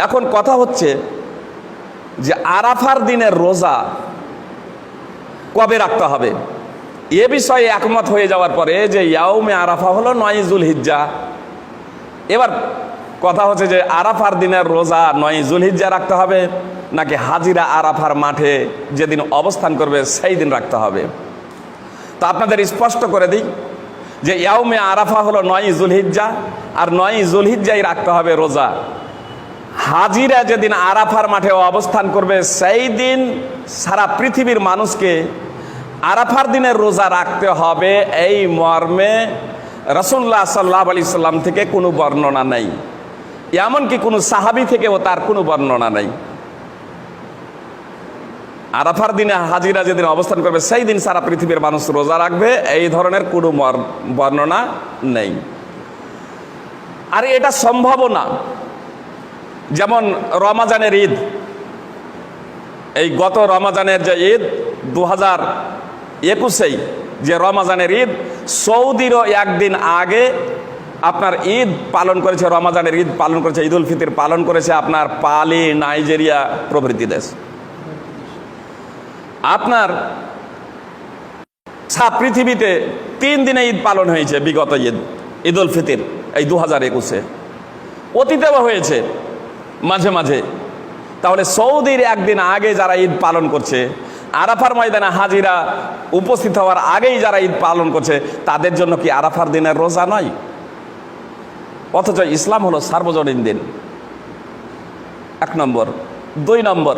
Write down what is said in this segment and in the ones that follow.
এখন কথা হচ্ছে যে আরাফার দিনের রোজা কবে রাখতে হবে? এ বিষয়ে একমত হয়ে যাওয়ার পরে যে ইয়াউমে আরাফা হলো নয়জুল হিজ্জা এবার কথা হচ্ছে যে আরাফার দিনের রোজা নয় জুলহিজ্জা রাখতে হবে নাকি হাজিরা আরাফার মাঠে যেদিন অবস্থান করবে সেই দিন রাখতে হবে? তা আপনাদের স্পষ্ট করে দিই যে ইয়াউমে আরাফা হলো নয় জুলহিজ্জা আর নয় জুলহিজ্জাই রাখতে হবে রোজা। হাজিরা যেদিন আরাফার মাঠে অবস্থান করবে, সেই দিন সারা পৃথিবীর মানুষকে আরাফার দিনের রোজা রাখতে হবে। এই মর্মে রসুল্লাহ সাল্লাহ আলি সাল্লাম থেকে কোনো বর্ণনা নেই। এমনকি কোনো সাহাবি থেকেও তার কোনো বর্ণনা নেই। আরাফার দিনে হাজিরা যেদিন অবস্থান করবে, সেই দিন সারা পৃথিবীর মানুষ রোজা রাখবে। এই ধরনের কোনো বর্ণনা নেই। আর এটা সম্ভবও না। যেমন রমাজানের ঈদ, এই গত রমাজানের যে ঈদ দু হাজার একুশেই যে রমাজানের ঈদ, সৌদিরও একদিন আগে আপনার ঈদ পালন করেছে, রমাজানের ঈদ পালন করেছে ঈদ উল ফিতর পালন করেছে আপনার পালি, নাইজেরিয়া প্রভৃতি দেশ। আপনার সারা পৃথিবীতে তিন দিনে ঈদ পালন হয়েছে বিগত ঈদ ঈদ উল ফিতর, এই দু হাজার একুশে। অতীতেও হয়েছে মাঝে মাঝে। তাহলে সৌদির একদিন আগে যারা ঈদ পালন করছে, আরাফার ময়দানে হাজিরা উপস্থিত হওয়ার আগেই যারা ঈদ পালন করছে, তাদের জন্য কি আরাফার দিনের রোজা নয়? অথচ ইসলাম হলো সার্বজনীন দিন। এক নম্বর। দুই নম্বর।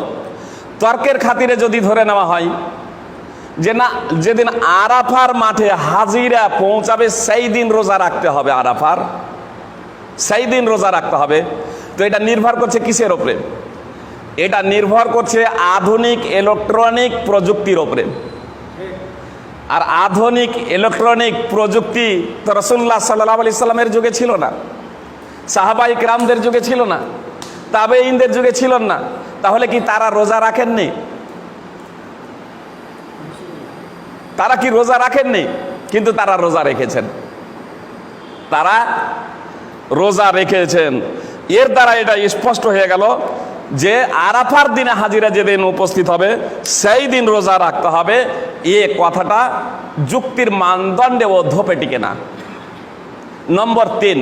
তর্কের খাতিরে যদি ধরে নেওয়া হয়, যে না, যেদিন আরাফার মাঠে হাজিরা পৌঁছাবে, সেই দিন রোজা রাখতে হবে আরাফার। সেই দিন রোজা রাখতে হবে। তো এটা নির্ভর করছে কিসের ওপরে এটা নির্ভর করছে আধুনিক ইলেকট্রনিক প্রযুক্তির ওপরে আর আধুনিক ইলেকট্রনিক প্রযুক্তি তো রসুল্লাহ সাল্লাহ আলি সাল্লামের যুগে ছিল না। সাহাবাই রামদের যুগে ছিল না। তাবে ইনদের যুগে ছিল না। তাহলে কি তারা রোজা রাখেননি? তারা কি রোজা রাখেননি? কিন্তু তারা রোজা রেখেছেন। তারা রোজা রেখেছেন। এর দ্বারা এটা স্পষ্ট হয়ে গেল যে আরাফার দিনে হাজিরা যেদিন উপস্থিত হবে, সেই দিন রোজা রাখতে হবে। এ কথাটা যুক্তির মানদণ্ডে ও ধোপে টিকে না। নম্বর তিন,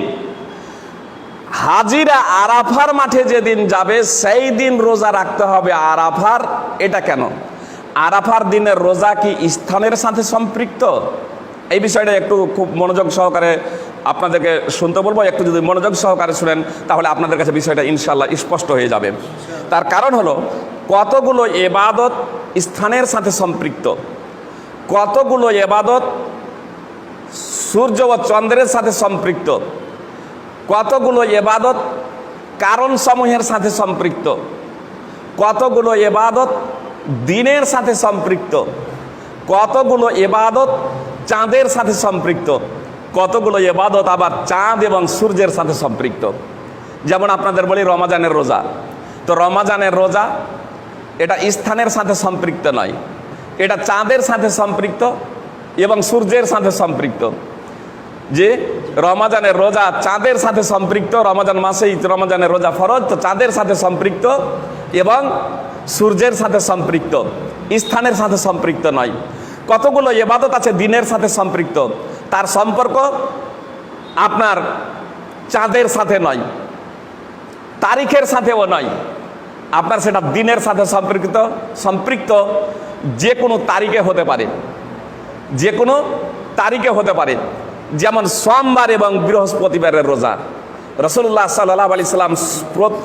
হাজিরা আরাফার মাঠে যেদিন যাবে, সেই দিন রোজা রাখতে হবে আরাফার। এটা কেন? আরাফার দিনের রোজা কি স্থানের সাথে সম্পৃক্ত? এই বিষয়টা একটু খুব মনোযোগ সহকারে আপনাদেরকে শুনতে বলব, একটু যদি মনোযোগ সহকারে শুনেন, তাহলে আপনাদের কাছে বিষয়টা ইনশাল্লাহ স্পষ্ট হয়ে যাবে। তার কারণ হলো, কতগুলো এবাদত স্থানের সাথে সম্পৃক্ত? কতগুলো এবাদত সূর্য ও চন্দ্রের সাথে সম্পৃক্ত? কতগুলো এবাদত কারণ সমূহের সাথে সম্পৃক্ত? কতগুলো এবাদত দিনের সাথে সম্পৃক্ত? কতগুলো এবাদত চাঁদের সাথে সম্পৃক্ত? কতগুলো এবাদত আবার চাঁদ এবং সূর্যের সাথে সম্পৃক্ত? যেমন আপনাদের বলি রমাজানের রোজা। তো রমাজানের রোজা এটা স্থানের সাথে সম্পৃক্ত নয়। এটা চাঁদের সাথে সম্পৃক্ত এবং সূর্যের সাথে সম্পৃক্ত। যে রমাজানের রোজা চাঁদের সাথে সম্পৃক্ত, রমাজান মাসেই রমাজানের রোজা ফরজ, তো চাঁদের সাথে সম্পৃক্ত এবং সূর্যের সাথে সম্পৃক্ত। স্থানের সাথে সম্পৃক্ত নয়। কতগুলো এবাদত আছে দিনের সাথে সম্পৃক্ত? তার সম্পর্ক আপনার চাঁদের সাথে নয়, তারিখের সাথেও নয়। আপনার সেটা দিনের সাথে সম্পৃক্ত সম্পৃক্ত যে কোনো তারিখে হতে পারে। যে কোনো তারিখে হতে পারে। যেমন সোমবার এবং বৃহস্পতিবারের রোজা। রসুল্লাহ সাল্লাহ আলি সাল্লাম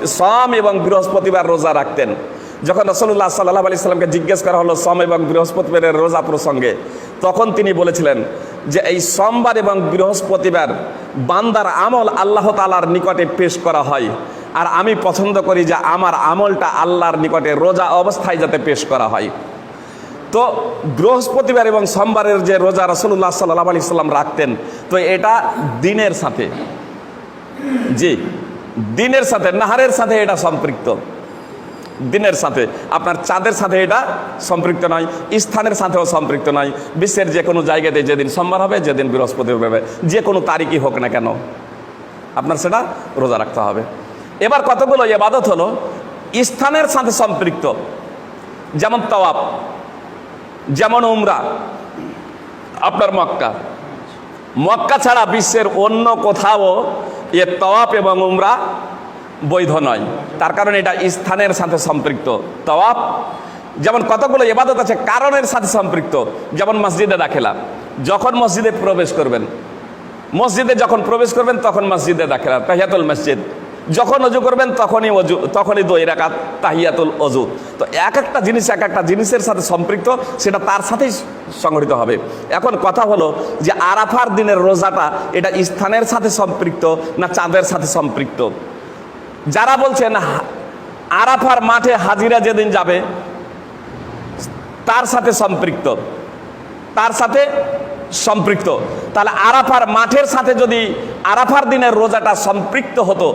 সোম এবং বৃহস্পতিবার রোজা রাখতেন। যখন রসুল্লাহ সাল্লাহ আলি সাল্লামকে জিজ্ঞেস করা হলো সোম এবং বৃহস্পতিবারের রোজা প্রসঙ্গে, তখন তিনি বলেছিলেন যে এই সোমবার এবং বৃহস্পতিবার বান্দার আমল আল্লাহ তালার নিকটে পেশ করা হয়। আর আমি পছন্দ করি যে আমার আমলটা আল্লাহর নিকটে রোজা অবস্থায় যাতে পেশ করা হয়। তো বৃহস্পতিবার এবং সোমবারের যে রোজা রসুল্লাহ সাল্লাহ আলি সাল্লাম রাখতেন, তো এটা দিনের সাথে। জি, দিনের সাথে, নাহারের সাথে এটা সম্পৃক্ত। দিনের সাথে, আপনার চাঁদের সাথে এটা সম্পৃক্ত নয়, স্থানের সাথেও সম্পৃক্ত নয়। বিশ্বের যে কোনো জায়গাতে যেদিন সোমবার হবে, যেদিন বৃহস্পতি হবে, যে কোনো তারিখই হোক না কেন, আপনার সেটা রোজা রাখতে হবে। এবার কতগুলো এবাদত হলো? স্থানের সাথে সম্পৃক্ত, যেমন তওয়াব যেমন উমরা, আপনার মক্কা। মক্কা ছাড়া বিশ্বের অন্য কোথাও এ তওয়াপ এবং উমরা বৈধ নয়। তার কারণ এটা স্থানের সাথে সম্পৃক্ত। তওয়াপ যেমন কতগুলো এবাদত আছে, কারণের সাথে সম্পৃক্ত। যেমন মসজিদে দাখেলা। যখন মসজিদে প্রবেশ করবেন, মসজিদে যখন প্রবেশ করবেন, তখন মসজিদে দাখেলা, তাহিয়াতুল মসজিদ। যখন অজু করবেন, তখনই অজু, তখনই দই রাকাত তাহিয়াতুল অজু। তো এক একটা জিনিস, এক একটা জিনিসের সাথে সম্পৃক্ত, সেটা তার সাথেই সংগঠিত হবে। এখন কথা হলো যে আরাফার দিনের রোজাটা এটা স্থানের সাথে সম্পৃক্ত না চাঁদের সাথে সম্পৃক্ত? যারা বলছেন আরাফার মাঠে হাজিরা যেদিন যাবে, তার সাথে সম্পৃক্ত। তার সাথে সম্পৃক্ত। তাহলে আরাফার মাঠের সাথে যদি আরাফার দিনের রোজাটা সম্পৃক্ত হতো,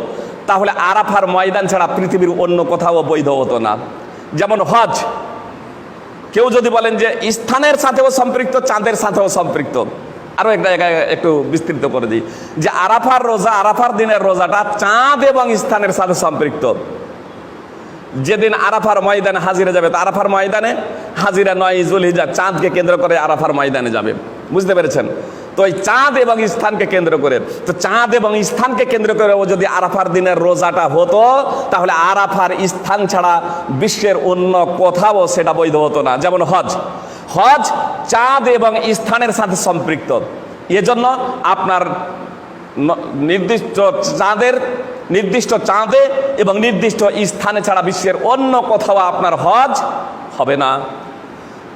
তাহলে আরাফার ময়দান ছাড়া পৃথিবীর অন্য কোথাও বৈধ হতো না। যেমন হজ, কেউ যদি বলেন যে স্থানের সাথেও সম্পৃক্ত, চাঁদের সাথেও সম্পৃক্ত। আরও একটা জায়গায় একটু বিস্তৃত করে দিই যে আরাফার রোজা, আরাফার দিনের রোজাটা চাঁদ এবং স্থানের সাথে সম্পৃক্ত। যেদিন আরাফার ময়দানে হাজিরা যাবে, তো আরাফার ময়দানে হাজিরা নয় ইজুল হিজা চাঁদকে কেন্দ্র করে আরাফার ময়দানে যাবে। বুঝতে পেরেছেন? তো ওই চাঁদ এবং স্থানকে কেন্দ্র করে, তো চাঁদ এবং স্থানকে কেন্দ্র করে ও যদি আরাফার দিনের রোজাটা হতো, তাহলে আরাফার স্থান ছাড়া বিশ্বের অন্য কোথাও সেটা বৈধ হতো না। যেমন হজ। হজ চাঁদ এবং স্থানের সাথে সম্পৃক্ত। এজন্য আপনার নির্দিষ্ট চাঁদের, নির্দিষ্ট চাঁদে এবং নির্দিষ্ট স্থানে ছাড়া বিশ্বের অন্য কোথাও আপনার হজ হবে না।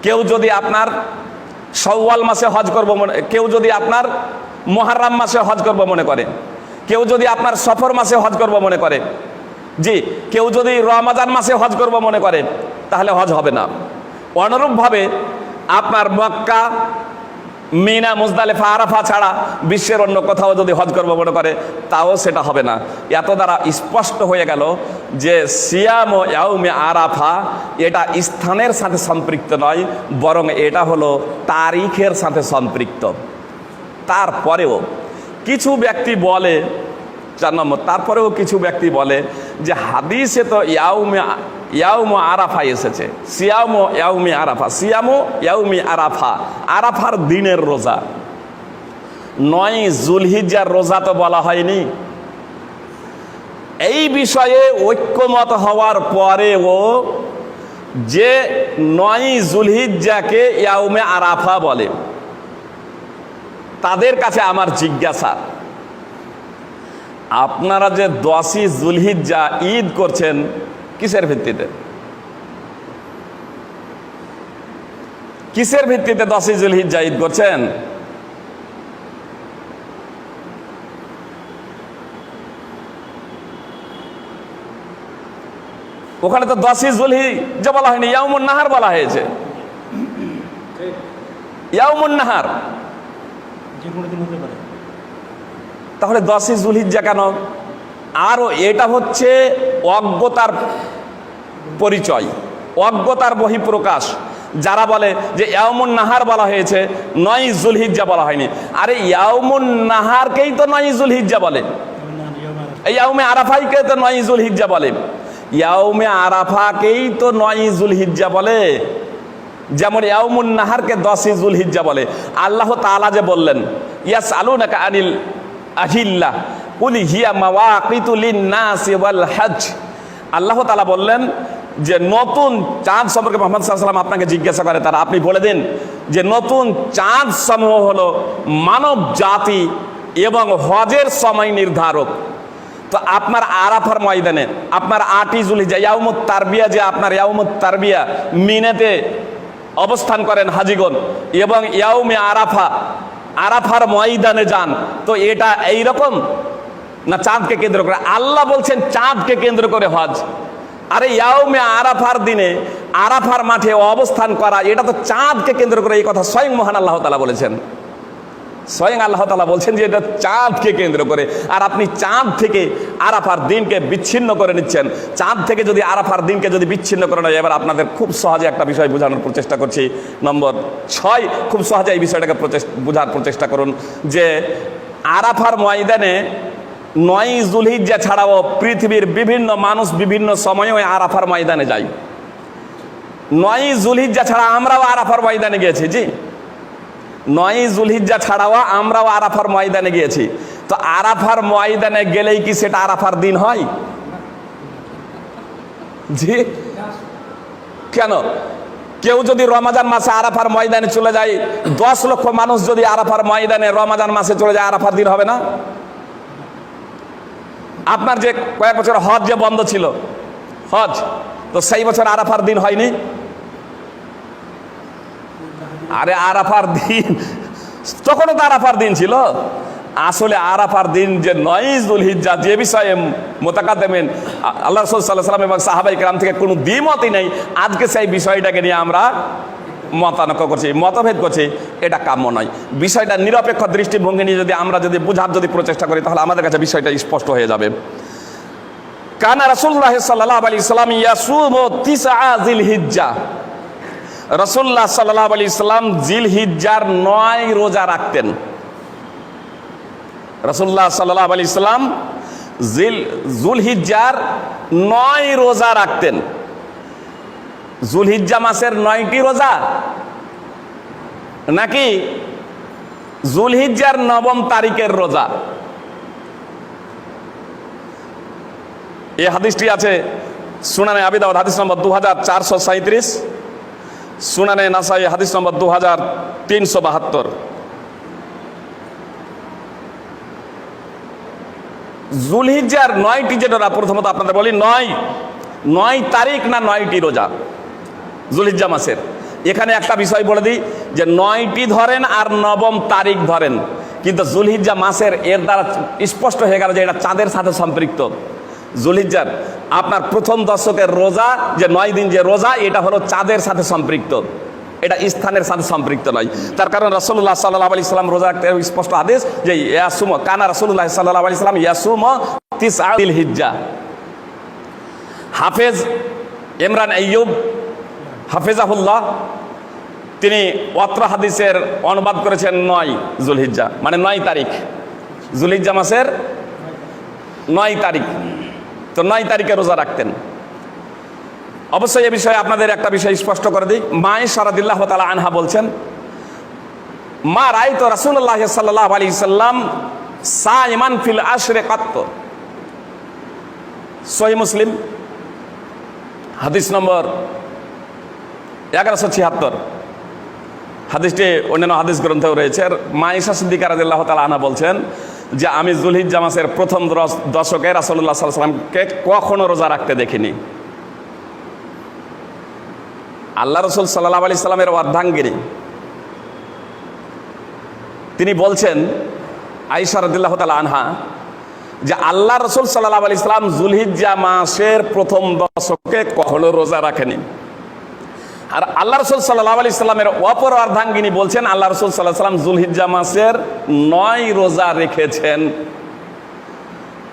কেউ যদি আপনার সওয়াল মাসে হজ করব মনে, কেউ যদি আপনার মহারাম মাসে হজ করব মনে করে, কেউ যদি আপনার সফর মাসে হজ করব মনে করে, জি, কেউ যদি রমাজান মাসে হজ করব মনে করে, তাহলে হজ হবে না। অনুরূপভাবে আপনার মক্কা, মিনা, মুজদালেফা, আরাফা ছাড়া বিশ্বের অন্য কোথাও যদি হজ করব মনে করে, তাও সেটা হবে না। এত দ্বারা স্পষ্ট হয়ে গেল যে সিয়াম ও ইয়াউমে আরাফা এটা স্থানের সাথে সম্পৃক্ত নয়, বরং এটা হলো তারিখের সাথে সম্পৃক্ত। তারপরেও কিছু ব্যক্তি বলে চার নম্বর। তারপরেও কিছু ব্যক্তি বলে যে হাদিসে তো ইয়াউমে, ইয়াউমো আরাফা এসেছে। সিয়ামো ইয়াউমি আরাফা। সিয়ামো ইয়াউমি আরাফা। আরাফার দিনের রোজা। নয় জুলহিজার রোজা তো বলা হয়নি। এই বিষয়ে ঐক্যমত হওয়ার পরেও যে নয় জুলহিজ্জাকে ইয়াউমে আরাফা বলে, তাদের কাছে আমার জিজ্ঞাসা। আপনারা যে দশই জুলহিজ্জা ঈদ করছেন কিসের ভিত্তিতে? কিসের ভিত্তিতে দশই জুলহিজ্জা ঈদ করছেন? ওখানে তো দশই জুলহিজ্জা বলা হয়নি ইয়াউমুন নাহার বলা হয়েছে। ইয়াউমুন নাহার। যে কোনো দিন হতে পারে। তাহলে দশই জুলহিজ্জা কেন? আরও এটা হচ্ছে অজ্ঞতার পরিচয়, অজ্ঞতার বহিঃপ্রকাশ। যারা বলে যে ইয়ামুন নাহার বলা হয়েছে নয় জুলহিজ্জা বলা হয়নি। আরে ইয়ামুন নাহারকেই তো নয় জুলহিজ্জা বলে। ইয়াউমে আরাফাইকে তো নয় জুলহিজ্জা বলে। ইয়াউমে আরাফাকেই তো নয় জুলহিজ্জা বলে। যেমন ইয়াউমুন নাহারকে দশই জুলহিজ্জা বলে। আল্লাহ তাআলা যে বললেন ইয়াস আলু নাকা আনিল আহিল্লা কুলি হিয়া মাওয়াকিতু লিন-নাসি ওয়াল হজ। আল্লাহ তাআলা বললেন যে, নতুন চাঁদ সম্পর্কে মোহাম্মদ সাল্লাম আপনাকে জিজ্ঞাসা করে, তারা আপনি বলে দিন যে, নতুন চাঁদ সমূহ হলো মানব জাতি এবং হজের সময় নির্ধারক। তো আপনার আরাফার ময়দানে, আপনার আটি জুলি যে ইয়াউমুত তারবিয়া যে আপনার ইয়াউমুত তারবিয়া মিনেতে অবস্থান করেন হাজিগণ এবং ইয়াউমে আরাফা আরাফার ময়দানে যান। তো এটা এই রকম না চাঁদকে কেন্দ্র করে? আল্লাহ বলছেন চাঁদকে কেন্দ্র করে হজ। আরে ইয়াউমে আরাফার দিনে আরাফার মাঠে অবস্থান করা, এটা তো চাঁদকে কেন্দ্র করে এই কথা স্বয়ং মহান আল্লাহ তালা বলেছেন। স্বয়ং আল্লাহ তালা বলছেন যে এটা চাঁদকে কেন্দ্র করে। আর আপনি চাঁদ থেকে আরাফার দিনকে বিচ্ছিন্ন করে নিচ্ছেন। চাঁদ থেকে যদি আরাফার দিনকে যদি বিচ্ছিন্ন করে নেয় এবার আপনাদের খুব সহজে একটা বিষয় বোঝানোর প্রচেষ্টা করছি। নম্বর ছয়, খুব সহজে এই বিষয়টাকে বোঝার প্রচেষ্টা করুন যে আরাফার ময়দানে নয় জুলহিজ্জা ছাড়াও পৃথিবীর বিভিন্ন মানুষ বিভিন্ন সময়ে আরাফার ময়দানে যায়। নয় জুলহিজ্জা ছাড়া আমরাও আরাফার ময়দানে গিয়েছি, জি। নয় জুলহিজ্জা ছাড়াও আমরাও আরাফার ময়দানে গিয়েছি। তো আরাফার ময়দানে গেলেই কি সেটা আরাফার দিন হয়? জি। কেন? কেউ যদি রমাজান মাসে আরাফার ময়দানে চলে যায়, দশ লক্ষ মানুষ যদি আরাফার ময়দানে রমাজান মাসে চলে যায়, আরাফার দিন হবে না? আপনার যে কয়েক বছর হজ যে বন্ধ ছিল, হজ, তো সেই বছর আরাফার দিন হয়নি? আরে আরাফার দিন। তখনও তো আরাফার দিন ছিল। আসলে আরাফার দিন যে নয়জুল হিজ্জা যে বিষয়ে মোতাকাদেমেন আল্লাহ রসুল সাল্লাহ সাল্লাম এবং সাহাবাই গ্রাম থেকে কোনো দ্বিমতই নেই। আজকে সেই বিষয়টাকে নিয়ে আমরা মতানক্য করছি, মতভেদ করছি। এটা কাম্য নয়। বিষয়টা নিরপেক্ষ দৃষ্টিভঙ্গি নিয়ে যদি আমরা যদি বোঝার যদি প্রচেষ্টা করি, তাহলে আমাদের কাছে বিষয়টা স্পষ্ট হয়ে যাবে। কানা রাসুল্লাহ সাল্লাহ আলী ইসলাম ইয়াসুম তিসা জিল হিজ্জা রসুল্লাহ সাল্লাহ আলী ইসলাম জিল হিজ্জার নয় রোজা রাখতেন। রসুল্লাহ সাল্লাহ আলী ইসলাম জিল জুল হিজ্জার নয় রোজা রাখতেন। জুল জুলহিজ্জা মাসের নয়টি রোজা? নাকি জুল জুলহিজ্জার নবম তারিখের রোজা? এই হাদিসটি আছে সুনানে আবিদাবাদ হাদিস নম্বর দু হাজার চারশো সাঁত্রিশ সুনানে নাসাই, হাদিস নম্বর দু হাজার তিনশো বাহাত্তর। জুলহিজ্জার নয়টি যে রোজা, প্রথমত আপনাদের বলি নয় নয় তারিখ না নয়টি রোজা, জুলহিজ্জা মাসের। এখানে একটা বিষয় বলে দিই যে নয়টি ধরেন আর নবম তারিখ ধরেন, কিন্তু জুলহিজ্জা মাসের এর দ্বারা স্পষ্ট হয়ে গেল যে এটা চাঁদের সাথে সম্পৃক্ত। জুলহিজ্জার আপনার প্রথম দশকের রোজা, যে নয় দিন যে রোজা, এটা হলো চাঁদের সাথে সম্পৃক্ত। এটা স্থানের সাথে সম্পৃক্ত নয়। তার কারণ রসল্লাহ সাল্লাহ আলি সাল্লাম রোজা একটা স্পষ্ট আদেশ যে ইয়াসুম কানা রসল্লাহ সাল্লাহ আলি সাল্লাম ইয়াসুম তিস আদিল হিজ্জা হাফেজ ইমরান আইয়ুব হাফেজাহুল্লাহ, তিনি অত্র হাদিসের অনুবাদ করেছেন নয় জুলহিজ্জা মানে নয় তারিখ। জুলহিজ্জা মাসের নয় তারিখ। তো নয় তারিখে রোজা রাখতেন। অবশ্যই এ বিষয়ে আপনাদের একটা বিষয় স্পষ্ট করে দিই। মায়ে সারাদিল্লাহ তালা আনহা বলছেন, মা রায় তো রাসুল্লাহ সাল্লাহ আলী সাল্লাম সা ইমান ফিল আশরে কাত্ত। সহি মুসলিম, হাদিস নম্বর এগারোশো ছিয়াত্তর। হাদিসটি অন্যান্য হাদিস গ্রন্থেও রয়েছে। আর মাইশা সিদ্দিকার আনা বলছেন যে আমি জুলহিদ জামাসের প্রথম দশ- দশকে রাসল্লাহ সাল্লামকে কখনো রোজা রাখতে দেখিনি। আল্লাহ রসুল সাল্লাহ আলি সাল্লামের অর্ধাঙ্গিনী। তিনি বলছেন আইসা রদুল্লাহ তালা আনহা, যে আল্লাহ রসুল সাল্লাহ আলি সাল্লাম জুলহিজ্জা মাসের প্রথম দশকে কখনো রোজা রাখেনি। আর আল্লাহ রসুল সাল্লাহ আলি সাল্লামের অপর অর্ধাঙ্গিনী বলছেন, আল্লাহ রসুল সাল্লাহ সাল্লাম জুলহিজ্জা মাসের নয় রোজা রেখেছেন।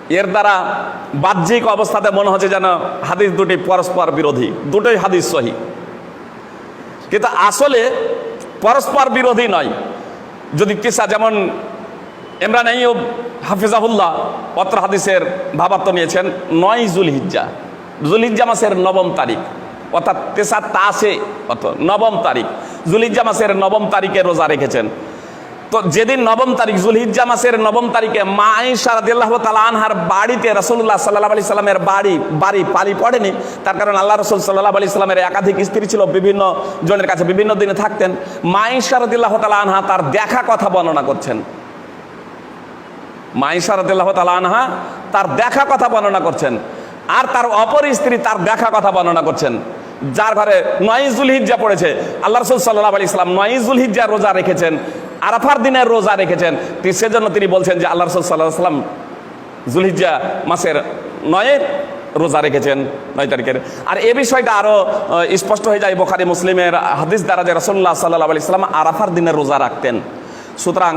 এর দ্বারা বাহ্যিক অবস্থাতে মনে হচ্ছে যেন হাদিস দুটি পরস্পর বিরোধী, দুটোই হাদিস সহি। কিন্তু আসলে পরস্পর বিরোধী নয়। যদি কিসা যেমন ইমরান আইয়ুব হাফিজাহুল্লাহ পত্র হাদিসের ভাবার্থ নিয়েছেন, নয় জুলহিজ্জা। জুলহিজ্জা মাসের নবম তারিখ। অর্থাৎ তেসা তাসে অত নবম তারিখ। জুলহিজ্জা মাসের নবম তারিখে রোজা রেখেছেন। তো যেদিন নবম তারিখ, জুলহিজ্জা মাসের নবম তারিখে মা আয়েশা রাদিয়াল্লাহু তাআলা আনহার বাড়িতে রাসূলুল্লাহ সাল্লাল্লাহু আলাইহি সাল্লামের বাড়ি বাড়ি পালি পড়েনি। তার কারণ আল্লাহ রাসূল সাল্লাল্লাহু আলাইহি সাল্লামের একাধিক স্ত্রী ছিল, বিভিন্ন জনের কাছে বিভিন্ন দিনে থাকতেন। মা আয়েশা রাদিয়াল্লাহু তাআলা আনহা তার দেখা কথা বর্ণনা করছেন। মাইশা রাদিয়াল্লাহু তাআলা আনহা তার দেখা কথা বর্ণনা করছেন। আর তার অপর স্ত্রী তার দেখা কথা বর্ণনা করছেন। যার ঘরে নয়জুল হিজ্জা পড়েছে। আল্লাহ রসুল সাল্লাহ আলি ইসলাম নয়জুল হিজ্জা রোজা রেখেছেন, আরাফার দিনের রোজা রেখেছেন। সেজন্য তিনি বলছেন যে আল্লাহ রসুল সাল্লাহ সাল্লাম জুলহিজ্জা মাসের নয়ের রোজা রেখেছেন, নয় তারিখের। আর এ বিষয়টা আরও স্পষ্ট হয়ে যায় বোখারি, মুসলিমের হাদিস দ্বারা যে রসল্লাহ সাল্লাহ আলি ইসলাম আরাফার দিনের রোজা রাখতেন। সুতরাং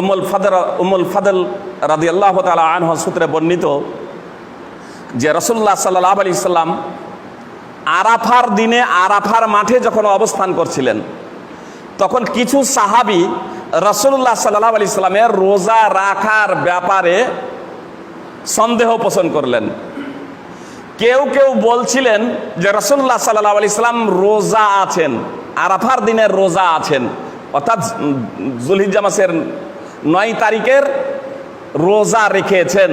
উমুল ফাদর উমুল ফাদল রাদি আল্লাহ তালা আনহ সূত্রে বর্ণিত যে রসুল্লাহ সাল্লাহ আলি সাল্লাম আরাফার দিনে আরাফার মাঠে যখন অবস্থান করছিলেন, তখন কিছু সাহাবি রসুল্লাহ সাল্লাহ আলি ইসলামের রোজা রাখার ব্যাপারে সন্দেহ পোষণ করলেন। কেউ কেউ বলছিলেন যে রসুল্লাহ সাল্লাহ আলি ইসলাম রোজা আছেন, আরাফার দিনের রোজা আছেন, অর্থাৎ জুলহিজ্জা মাসের নয় তারিখের রোজা রেখেছেন।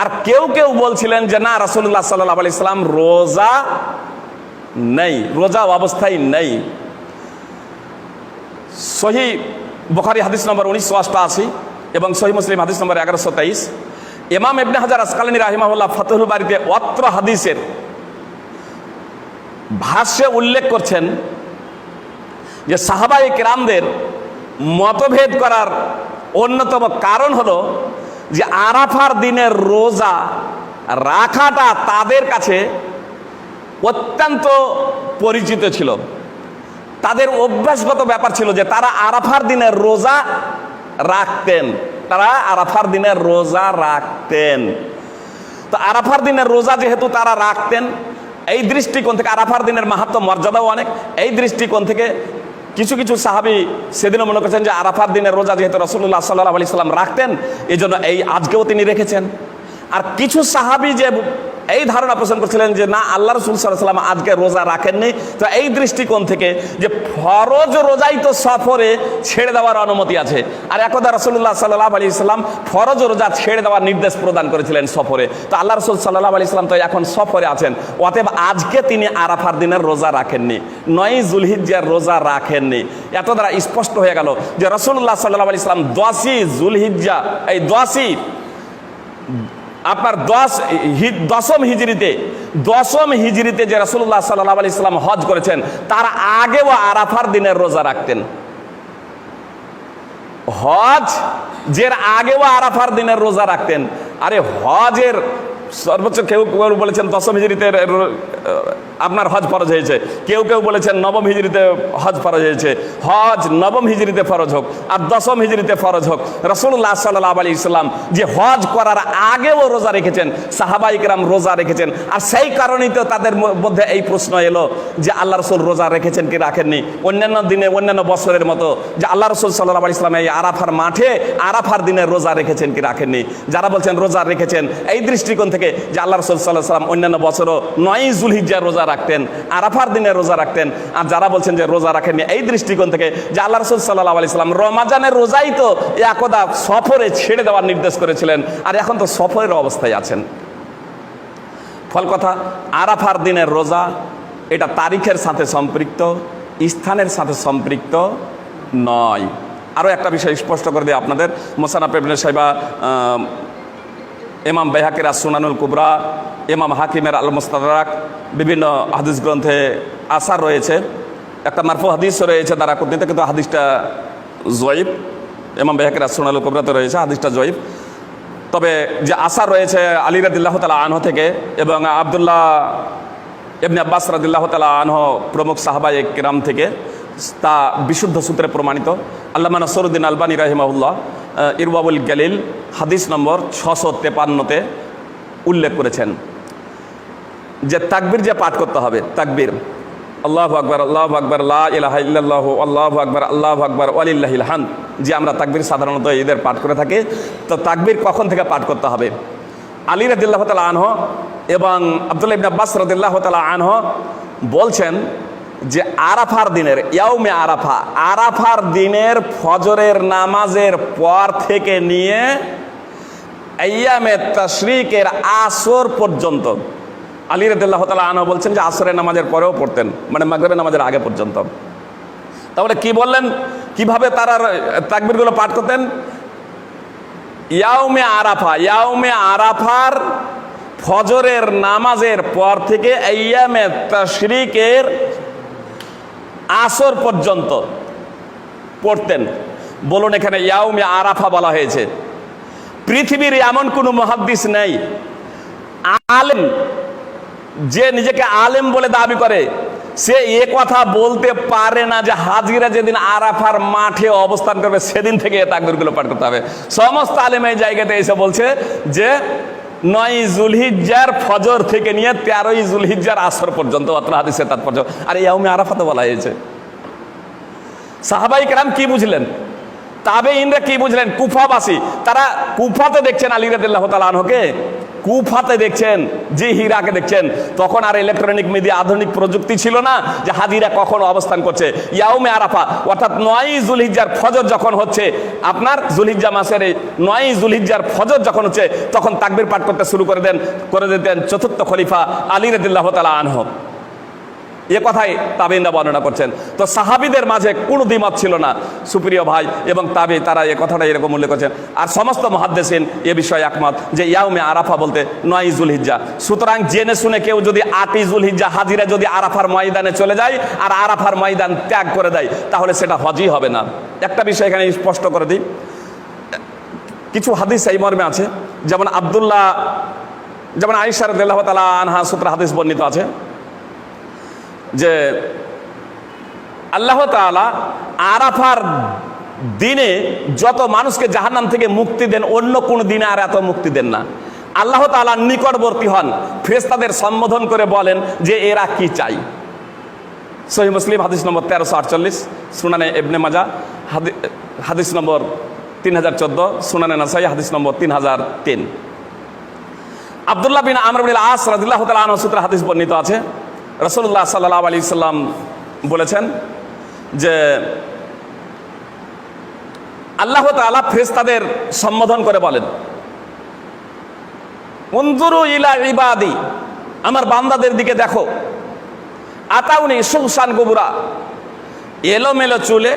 আর কেউ কেউ বলছিলেন যে, না রসুল্লাহ সাল্লাহ আলি ইসলাম রোজা নেই, রোজা অবস্থায় নেই। সহি বখারি হাদিস নম্বর উনিশশো অষ্টআশি এবং সহি মুসলিম হাদিস নম্বর এগারোশো তেইশ। ইমাম ইবনে হাজার আসকালানি রাহিমাহুল্লাহ ফতেহুল বাড়িতে অত্র হাদিসের ভাষ্যে উল্লেখ করছেন যে সাহাবাই কেরামদের মতভেদ করার অন্যতম কারণ হলো যে আরাফার দিনের রোজা রাখাটা তাদের কাছে অত্যন্ত পরিচিত ছিল। তাদের অভ্যাসগত ব্যাপার ছিল যে তারা আরাফার দিনের রোজা রাখতেন। তারা আরাফার দিনের রোজা রাখতেন। তো আরাফার দিনের রোজা যেহেতু তারা রাখতেন, এই দৃষ্টিকোণ থেকে আরাফার দিনের মাহাত্ম মর্যাদাও অনেক, এই দৃষ্টিকোণ থেকে কিছু কিছু সাহাবি সেদিনও মনে করছেন যে আরাফার দিনের রোজা যেহেতু রসুল্লাহ সাল্লাহ আলি সাল্লাম রাখতেন এই জন্য এই আজকেও তিনি রেখেছেন। আর কিছু সাহাবি যে এই ধারণা পোষণ করছিলেন যে, না, আল্লাহ রসুল সাল্লাম আজকে রোজা রাখেননি। তো এই দৃষ্টিকোণ থেকে যে ফরজ রোজাই তো সফরে ছেড়ে দেওয়ার অনুমতি আছে। আর একদা রসুল্লাহ সাল্লাহ আলি ইসলাম ফরজ রোজা ছেড়ে দেওয়ার নির্দেশ প্রদান করেছিলেন সফরে। তো আল্লাহ রসুল সাল্লাহ আলি ইসলাম তো এখন সফরে আছেন। অতএব আজকে তিনি আরাফার দিনের রোজা রাখেননি। নয় জুলহিজ্জার রোজা রাখেননি। এত দ্বারা স্পষ্ট হয়ে গেল যে রসুল্লাহ সাল্লাহ আলি ইসলাম দশই জুলহিজ্জা, এই দশই আপনার দশ দশম হিজড়িতে দশম হিজড়িতে যে রসুল্লাহ সাল্লাহ আলি ইসলাম হজ করেছেন, তার আগে ও আরাফার দিনের রোজা রাখতেন। হজ যের আগেও আরাফার দিনের রোজা রাখতেন। আরে হজের সর্বোচ্চ কেউ বলেছেন দশম হিজড়িতে আপনার হজ ফরজ হয়েছে। কেউ কেউ বলেছেন নবম হিজড়িতে হজ ফরজ হয়েছে। হজ নবম হিজড়িতে ফরজ হোক আর দশম হিজড়িতে ফরজ হোক। রসুল্লাহ সাল্লাহ আলী ইসলাম যে হজ করার আগেও রোজা রেখেছেন সাহাবাইকরাম রোজা রেখেছেন। আর সেই কারণেই তো তাদের মধ্যে এই প্রশ্ন এলো যে আল্লাহ রসুল রোজা রেখেছেন কি রাখেননি? অন্যান্য দিনে, অন্যান্য বছরের মতো যে আল্লাহ রসুল সাল্লাহ আলী ইসলাম এই আরাফার মাঠে আরাফার দিনে রোজা রেখেছেন কি রাখেননি? যারা বলছেন রোজা রেখেছেন, এই দৃষ্টিকোণ থেকে যে আল্লাহ রসুল সাল্লাহ সাল্লাম অন্যান্য বছরও নয় জুলহিজ্জার রোজা রাখতেন, আরাফার দিনে রোজা রাখতেন। আর যারা বলছেন যে রোজা রাখেননি, এই দৃষ্টিকোণ থেকে যে আল্লাহ রসুল সাল্লাহ আলি সাল্লাম রমাজানের রোজাই তো একদা সফরে ছেড়ে দেওয়ার নির্দেশ করেছিলেন, আর এখন তো সফরের অবস্থায় আছেন। ফল কথা, আরাফার দিনের রোজা, এটা তারিখের সাথে সম্পৃক্ত, স্থানের সাথে সম্পৃক্ত নয়। আরও একটা বিষয় স্পষ্ট করে দিই আপনাদের। মোসানা পেবনে সাহেবা ইমাম বেহাকের সুনানুল কুবরা এমাম হাকিমের আল মুস্তাদারাক, বিভিন্ন হাদিস গ্রন্থে আসার রয়েছে। একটা মারফু হাদিসও রয়েছে তারা কর্তৃত্ব কিন্তু হাদিসটা জয়ীব ইমাম বেহাকের সুনানুল কুবরাতে রয়েছে, হাদিসটা জয়ীব তবে যে আশা রয়েছে আলী রাদিল্লাহ তালা আনহ থেকে এবং আবদুল্লাহ এমনি আব্বাস রাদিল্লাহ তালা আনহ প্রমুখ সাহাবা কিরাম থেকে, তা বিশুদ্ধ সূত্রে প্রমাণিত। আল্লাহ নসরুদ্দিন আলবানী রাহিমাউল্লাহ ইরবাবুল গালিল হাদিস নম্বর ছশো তেপান্নতে উল্লেখ করেছেন যে তাকবির যে পাঠ করতে হবে, তাকবির। আল্লাহ আকবর আল্লাহ আকবর ইল্লাল্লাহ, আল্লাহ আকবর আল্লাহ আকবর, ওয়ালিল্লাহিল হান যে আমরা তাকবির সাধারণত ঈদের পাঠ করে থাকি, তো তাকবির কখন থেকে পাঠ করতে হবে? আলী রদিল্লাহ তালা আনহ এবং আবদুল্লাহ আব্বাস রদিল্লাহ তালা আনহ বলছেন যে আরাফার দিনের, ইয়াউমে আরাফা, আরাফার দিনের ফজরের নামাজের পর থেকে নিয়ে আয়ামে তশরিকের আসর পর্যন্ত। আলী রদুল্লাহ তালা আনহ বলছেন যে আসরের নামাজের পরেও পড়তেন মানে মাগরেবের নামাজের আগে পর্যন্ত। তাহলে কি বললেন? কীভাবে তারা তাকবিরগুলো পাঠ করতেন? ইয়াউমে আরাফা, ইয়াউমে আরাফার ফজরের নামাজের পর থেকে আয়ামে তশরিকের আসর পর্যন্ত পড়তেন। বলুন এখানে ইয়াউমে আরাফা বলা হয়েছে। পৃথিবীর এমন কোনো মহাদ্দিস নেই। আলেম, যে নিজেকে আলেম বলে দাবি করে, সে এ কথা বলতে পারে না যে হাজিরা যেদিন আরাফার মাঠে অবস্থান করবে, সেদিন থেকে এ তাকবিরগুলো পাঠ করতে হবে। সমস্ত আলেম এই জায়গাতে এসে বলছে যে নয় জুলহিজ্জার ফজর থেকে নিয়ে তেরোই জুলহিজ্জার আসর পর্যন্ত অত্র হাদিসের তাৎপর্য। আর ইয়াউমে আরাফাতে বলা হয়েছে। সাহাবাই কেরাম কি বুঝলেন? তাবে ইনরা কি বুঝলেন? কুফাবাসী। তারা কুফাতে দেখছেন আলী রাদিল্লাহ তালানহকে কুফাতে দেখছেন যে হীরাকে দেখছেন। তখন আর ইলেকট্রনিক মিডিয়া আধুনিক প্রযুক্তি ছিল না যে হাজিরা কখন অবস্থান করছে। ইয়াউমে আরাফা, অর্থাৎ নয় জুলহিজ্জার ফজর যখন হচ্ছে, আপনার জুলহিজ্জা মাসের এই নয় জুলহিজ্জার ফজর যখন হচ্ছে, তখন তাকবির পাঠ করতে শুরু করে দেন, করে দিতেন চতুর্থ খলিফা আলী রদুল্লাহ তালা আনহ। এ কথাই তাবিনরা বর্ণনা করছেন। তো সাহাবিদের মাঝে কোনো দ্বিমত ছিল না, সুপ্রিয় ভাই এবং তাবি, তারা এ কথাটা এরকম উল্লেখ করছেন। আর সমস্ত মহাদ্দেশিন এ বিষয়ে একমত যে ইয়াউমে আরাফা বলতে নয় ইজুল হিজ্জা সুতরাং জেনে শুনে কেউ যদি আটই ইজুল হিজ্জা হাজিরা যদি আরাফার ময়দানে চলে যায় আর আরাফার ময়দান ত্যাগ করে দেয়, তাহলে সেটা হজই হবে না। একটা বিষয় এখানে স্পষ্ট করে দিই। কিছু হাদিস এই মর্মে আছে, যেমন আবদুল্লাহ, যেমন আইসার আনহা সূত্র হাদিস বর্ণিত আছে। যে আল্লাহ তাআলা আরাফার দিনে যত মানুষকে জাহান্নাম থেকে মুক্তি দেন, অন্য কোনো দিনে আর এত মুক্তি দেন না। আল্লাহ তাআলা নিকটবর্তী হন। ফেরেশতাদের সম্বোধন করে বলেন যে এরা কি চাই সহি মুসলিম, হাদিস নম্বর তেরোশো আটচল্লিশ, সুনানে এবনে মাজা হাদিস নম্বর তিন হাজার চোদ্দ, সুনানে নাসাই, হাদিস নম্বর তিন হাজার তিন। আবদুল্লাহ বিন আমর বিন আস রাদিল্লাহ তাআলা আনহু সূত্রে হাদিস বর্ণিত আছে রসুল্লাহ সাল্লাহ আলি সাল্লাম বলেছেন যে আল্লাহ তাআলা ফেরেশতাদের সম্বোধন করে বলেন, উনজুরু ইলা ইবাদি, আমার বান্দাদের দিকে দেখো। আতাউনি সুসান গোবরা, এলোমেলো চুলে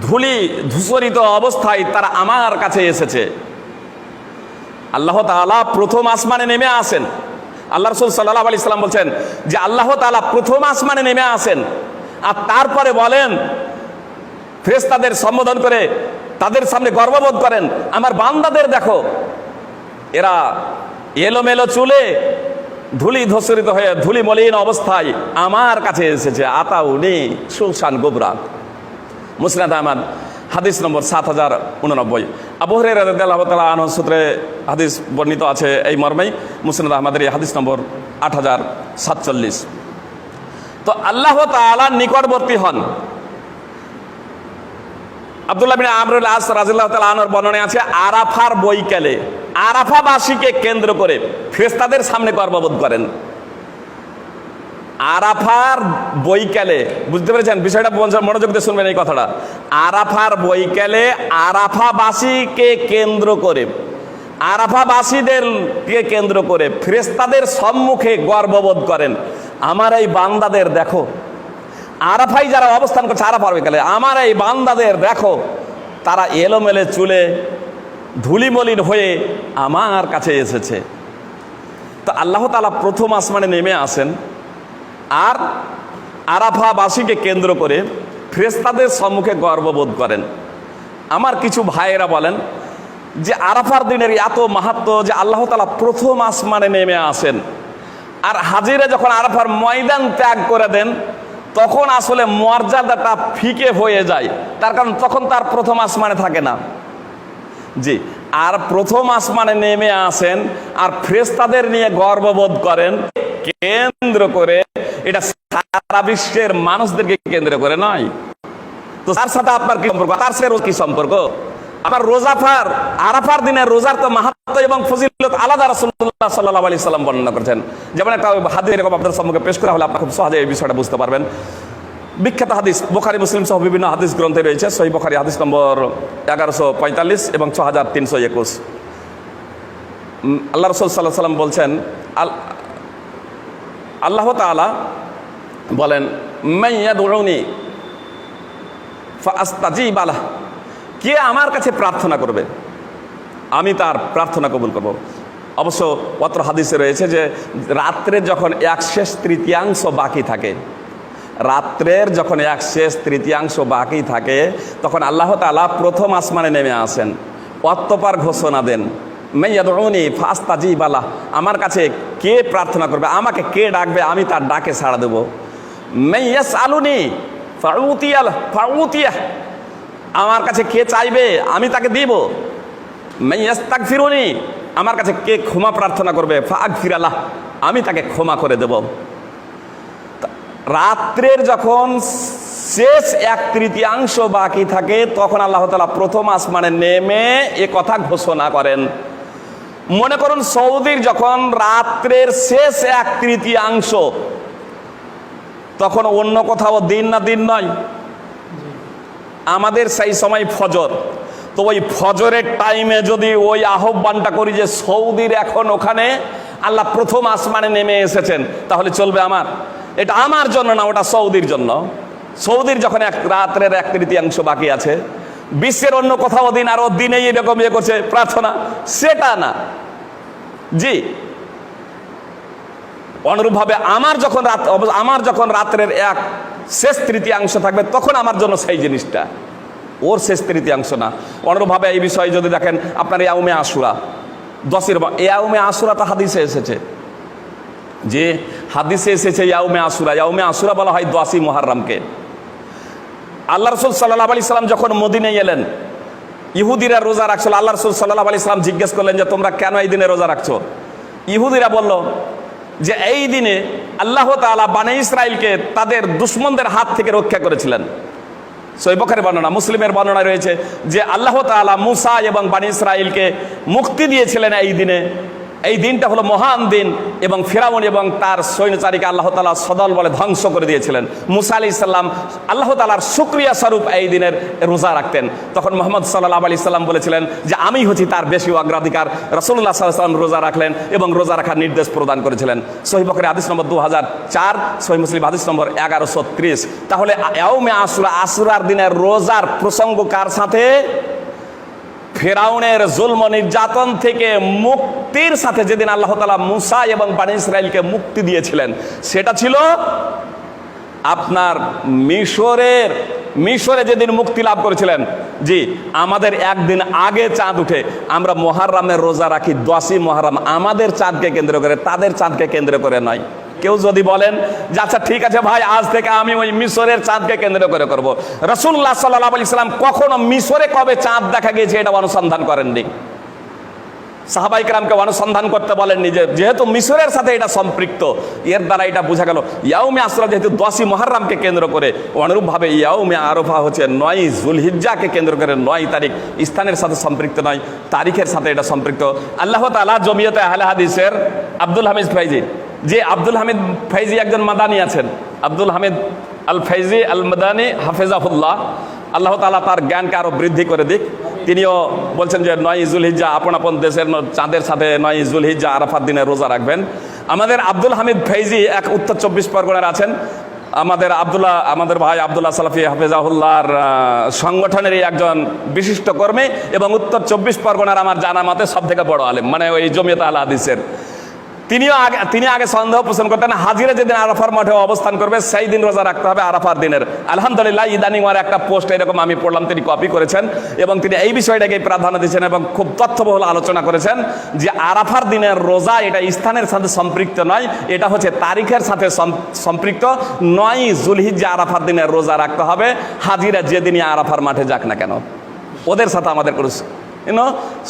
ধুলি ধূসরিত অবস্থায় তারা আমার কাছে এসেছে। আল্লাহ তাআলা প্রথম আসমানে নেমে আসেন। আল্লাহ রসুল সাল্লাহ আলি সাল্লাম বলছেন যে আল্লাহ তাআলা প্রথম আসমানে নেমে আসেন আর তারপরে বলেন, ফেরেশতাদের সম্বোধন করে তাদের সামনে গর্ববোধ করেন, আমার বান্দাদের দেখো। এরা এলোমেলো চুলে ধুলি ধসরিত হয়ে ধুলি মলিন অবস্থায় আমার কাছে এসেছে, আতাউনি সুলসান গোবরাত মুসনাদ আহমদ হাদিস নম্বর সাত হাজার উননব্বই। আবহরের আনহ সূত্রে হাদিস বর্ণিত আছে এই মর্মেই। মুসনাদ আহমদের হাদিস নম্বর আট হাজার সাতচল্লিশ। তো আল্লাহ তাআলা নিকটবর্তী হন। আব্দুল্লাহ বিন আমরুল আস রাজিল্লাহ তাআলা আনহর বর্ণনায় আছে, আরাফার বৈকালে আরাফাবাসীকে কেন্দ্র করে ফেস্তাদের সামনে গর্ববোধ করেন। আরাফার বৈকালে, বুঝতে পেরেছেন? বিষয়টা মনোযোগ দিয়ে শুনবেন এই কথাটা। আরাফার বৈকালে আরাফাবাসীকে কেন্দ্র করে আরাফাবাসীদেরকে কেন্দ্র করে ফ্রেস্তাদের সম্মুখে গর্ববোধ করেন, আমার এই বান্দাদের দেখো, আরাফাই যারা অবস্থান করছে আরাফার বৈকালে, আমার এই বান্দাদের দেখো, তারা এলোমেলে চুলে ধুলিমলিন হয়ে আমার কাছে এসেছে। তো আল্লাহ তালা প্রথম আসমানে নেমে আসেন আর আরাফাবাসীকে কেন্দ্র করে ফ্রেস্তাদের সম্মুখে গর্ববোধ করেন। আমার কিছু ভাইয়েরা বলেন যে আরাফার দিনের এত মাহাত্ম যে আল্লাহ তালা প্রথম আসমানে নেমে আসেন। আর হাজিরা যখন আরাফার ময়দান ত্যাগ করে দেন, তখন আসলে মর্যাদাটা ফিকে হয়ে যায়। তার কারণ তখন তার প্রথম আসমানে থাকে না। জি, আর প্রথম আসমানে নেমে আসেন আর ফ্রেস্তাদের নিয়ে গর্ববোধ করেন। কেন্দ্র করে এটা সারা বিশ্বের মানুষদেরকে কেন্দ্র করে নয়। তো তার সাথে আপনার কি সম্পর্ক? তার সাথে কি সম্পর্ক? আবার রোজাফার আরাফার দিনের রোজার তো মাহাত্ম এবং ফজিলত আলাদা রাসূলুল্লাহ সাল্লাল্লাহু সাল্লাম বর্ণনা করেছেন। যেমন একটা হাদিস এরকম আপনাদের সম্মুখে পেশ করা হলে আপনারা খুব সহজে এই বিষয়টা বুঝতে পারবেন। বিখ্যাত হাদিস, বোখারি, মুসলিম সহ বিভিন্ন হাদিস গ্রন্থে রয়েছে। সহি বোখারি হাদিস নম্বর এগারোশো পঁয়তাল্লিশ এবং ছ হাজার তিনশো একুশ। আল্লাহ রসুল সাল্লাহ সাল্লাম বলছেন, আল আল্লাহ তাআলা বলেন মাইয়া দৌড়নি আলাহ কে আমার কাছে প্রার্থনা করবে? আমি তার প্রার্থনা কবুল করব। অবশ্য পত্র হাদিসে রয়েছে যে, রাত্রে যখন এক শেষ তৃতীয়াংশ বাকি থাকে, রাত্রের যখন এক শেষ তৃতীয়াংশ বাকি থাকে, তখন আল্লাহ তাআলা প্রথম আসমানে নেমে আসেন অত্যপার ঘোষণা দেন মেয়াদি ফাস্তাজি বালা আমার কাছে কে প্রার্থনা করবে? আমাকে কে ডাকবে? আমি তার ডাকে সাড়া দেবো। মেয়াস আলুনি ফাউতিয়াল, ফাউতিয়া আমার কাছে কে চাইবে? আমি তাকে দিব। মেয়াস তাক ফিরুনি আমার কাছে কে ক্ষমা প্রার্থনা করবে? ফাগ ফিরালাহ আমি তাকে ক্ষমা করে দেব। রাত্রের যখন শেষ এক তৃতীয়াংশ বাকি থাকে, তখন আল্লাহ তালা প্রথম আসমানে নেমে এ কথা ঘোষণা করেন। মনে করুন সৌদির যখন রাত্রের শেষ এক তৃতীয়াংশ, তখন অন্য কোথাও দিন না দিন নয়। আমাদের সেই সময় ফজর। তো ওই ফজরের টাইমে যদি ওই আহ্বানটা করি যে সৌদির এখন ওখানে আল্লাহ প্রথম আসমানে নেমে এসেছেন, তাহলে চলবে আমার। এটা আমার জন্য না, ওটা সৌদির জন্য। সৌদির যখন এক রাত্রের এক তৃতীয়াংশ বাকি আছে বিশ্বের অন্য কোথাও দিন আরও দিনেই এরকম ইয়ে করছে, প্রার্থনা। সেটা না। জি। অনুরূপভাবে আমার যখন রাত আমার যখন রাত্রের এক শেষ তৃতীয়াংশ থাকবে, তখন আমার জন্য সেই জিনিসটা। ওর শেষ তৃতীয়াংশ না। অনুরূপভাবে এই বিষয়ে যদি দেখেন, আপনার ইয়াউমে আশুরা। দশের ইয়াউমে আশুরা তো হাদিসে এসেছে। যে হাদিসে এসেছে ইয়াউমে আশুরা। ইয়াউমে আসুরা বলা হয় দশই মহারামকে আল্লাহ রসুল সাল্লাহ আলি সাল্লাম যখন মদিনে এলেন, ইহুদিরা রোজা রাখছিল। আল্লাহ রসুল সাল্লাহ আলি সাল্লাম জিজ্ঞেস করলেন যে, তোমরা কেন এই দিনে রোজা রাখছো? ইহুদিরা বলল যে, এই দিনে আল্লাহ তাআলা বানে ইসরায়েলকে তাদের দুশ্মনদের হাত থেকে রক্ষা করেছিলেন। সৈবখারের বর্ণনা, মুসলিমের বর্ণনা রয়েছে যে, আল্লাহ তাআলা মুসা এবং বানি ইসরায়েলকে মুক্তি দিয়েছিলেন এই দিনে। এই দিনটা হলো মহান দিন এবং ফেরাউন এবং তার সৈন্যচারীকে আল্লাহ তালা সদল বলে ধ্বংস করে দিয়েছিলেন। মুসা আলি ইসাল্লাম আল্লাহ তালার সুক্রিয়া স্বরূপ এই দিনের রোজা রাখতেন। তখন মোহাম্মদ সাল্লাহ আলি সাল্লাম বলেছিলেন যে, আমি হচ্ছি তার বেশি অগ্রাধিকার। রসুল্লাহ সাল্লাম রোজা রাখলেন এবং রোজা রাখার নির্দেশ প্রদান করেছিলেন। সহিবকের আদিস নম্বর দু হাজার চার সহি মুসলিম আদিস নম্বর এগারোশো ত্রিশ। তাহলে এওমে আসুরা, আসুরার দিনের রোজার প্রসঙ্গ কার সাথে? ফেরাউনের জুলম নির্যাতন থেকে মুক্তির সাথে যেদিন আল্লাহ তালা মুসা এবং বানি ইসরায়েলকে মুক্তি দিয়েছিলেন, সেটা ছিল আপনার মিশরের, মিশরে যেদিন মুক্তি লাভ করেছিলেন, জি, আমাদের একদিন আগে চাঁদ উঠে, আমরা মহারামের রোজা রাখি, দশই মহারাম আমাদের চাঁদকে কেন্দ্র করে, তাদের চাঁদকে কেন্দ্র করে নয়। কেউ যদি বলেন যে আচ্ছা ঠিক আছে ভাই, আজ থেকে আমি ওই মিশরের চাঁদকে কেন্দ্র করে করব। রসুল্লাহ সাল্লাহ আলি সাল্লাম কখনো মিশরে কবে চাঁদ দেখা গিয়েছে এটা অনুসন্ধান করেননি। সাহাবাইকরামকে অনুসন্ধান করতে বলেননি যে, যেহেতু মিশরের সাথে এটা সম্পৃক্ত, এর দ্বারা এটা বোঝা গেল ইয়াউমে আসরা যেহেতু দশই মহারামকে কেন্দ্র করে, অনুরূপভাবে ইয়াউমে আরফা হচ্ছে নয় জুলহিজ্জাকে কেন্দ্র করে নয় তারিখ, স্থানের সাথে সম্পৃক্ত নয়, তারিখের সাথে এটা সম্পৃক্ত। আল্লাহ তালা জমিয়তে আহলে হাদিসের আব্দুল হামিদ ফাইজি যে আব্দুল হামিদ ফাইজি একজন মাদানি আছেন। আব্দুল হামিদ আল ফাইজি আল মাদানি হাফেজাহুল্লাহ। আল্লাহ তালা তার জ্ঞানকে আরও বৃদ্ধি করে দিক। তিনিও বলছেন যে নয় ইজুল হিজ্জা আপন আপন দেশের চাঁদের সাথে নয় ইজুল হিজ্জা আরাফাত দিনে রোজা রাখবেন। আমাদের আব্দুল হামিদ ফৈজি এক উত্তর চব্বিশ পরগনার আছেন। আমাদের আব্দুল্লাহ আমাদের ভাই আবদুল্লাহ সালাফি হাফেজাহুল্লাহর আহ, সংগঠনেরই একজন বিশিষ্ট কর্মী এবং উত্তর চব্বিশ পরগনার আমার জানা মতে সব থেকে বড় আলেম। মানে ওই জমিয়ত আল হাদিসের তিনিও আগে তিনি আগে সন্দেহ পোষণ করতেন, হাজিরা যেদিন আরাফার মাঠে অবস্থান করবে, সেই দিন রোজা রাখতে হবে আরাফার দিনের। আলহামদুলিল্লাহ, ইদানিং ওর একটা পোস্ট এরকম আমি পড়লাম, তিনি কপি করেছেন এবং তিনি এই বিষয়টাকে প্রাধান্য দিয়েছেন এবং খুব তথ্যবহুল আলোচনা করেছেন যে আরাফার দিনের রোজা এটা স্থানের সাথে সম্পৃক্ত নয়, এটা হচ্ছে তারিখের সাথে সম্পৃক্ত। নয় জুলহিজ্জা আরাফার দিনের রোজা রাখতে হবে, হাজিরা যেদিনই আরাফার মাঠে যাক না কেন। ওদের সাথে আমাদের কোনো ইউনো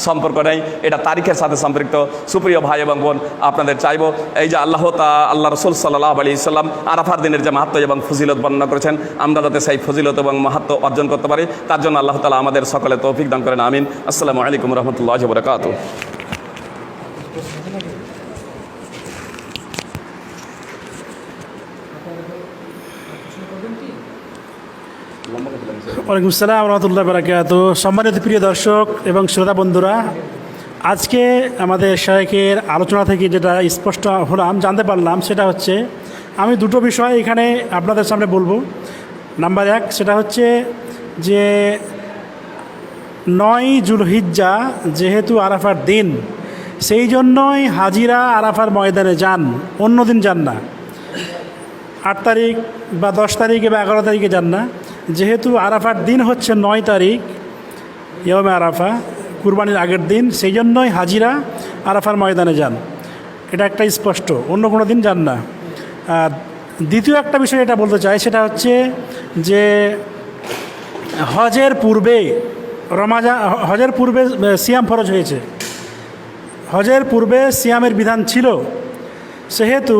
সম্পর্ক নেই। এটা তারিখের সাথে সম্পৃক্ত। সুপ্রিয় ভাই এবং বোন, আপনাদের চাইব, এই যে আল্লাহ তা, আল্লাহ রসুল সাল্লাহ আলী ইসলাম আরাফার দিনের যে মাহাত্ম এবং ফজিলত বর্ণনা করেছেন, আমরা যাতে সেই ফজিলত এবং মাহাত্ম অর্জন করতে পারি, তার জন্য আল্লাহ তালা আমাদের সকলে তৌফিক দান করেন, আমিন। আসসালামু আলাইকুম রহমতুল্লাহ বরকাত ওয়ালাইকুম আসসালাম রহমতুল্লাহ বারাকাত সম্মানিত প্রিয় দর্শক এবং শ্রোতা বন্ধুরা, আজকে আমাদের শাহেকের আলোচনা থেকে যেটা স্পষ্ট হলাম, জানতে পারলাম, সেটা হচ্ছে আমি দুটো বিষয় এখানে আপনাদের সামনে বলব। নাম্বার এক, সেটা হচ্ছে যে নয় জুলহিজ্জা যেহেতু আরাফার দিন, সেই জন্যই হাজিরা আরাফার ময়দানে যান, অন্য দিন যান না। আট তারিখ বা দশ তারিখে বা এগারো তারিখে যান না। যেহেতু আরাফার দিন হচ্ছে নয় তারিখ ইয়মে আরাফা, কুরবানির আগের দিন, সেই জন্যই হাজিরা আরাফার ময়দানে যান। এটা একটা স্পষ্ট, অন্য কোনো দিন যান না। আর দ্বিতীয় একটা বিষয় এটা বলতে চাই, সেটা হচ্ছে যে হজের পূর্বে রমাজা, হজের পূর্বে সিয়াম ফরজ হয়েছে। হজের পূর্বে সিয়ামের বিধান ছিল, সেহেতু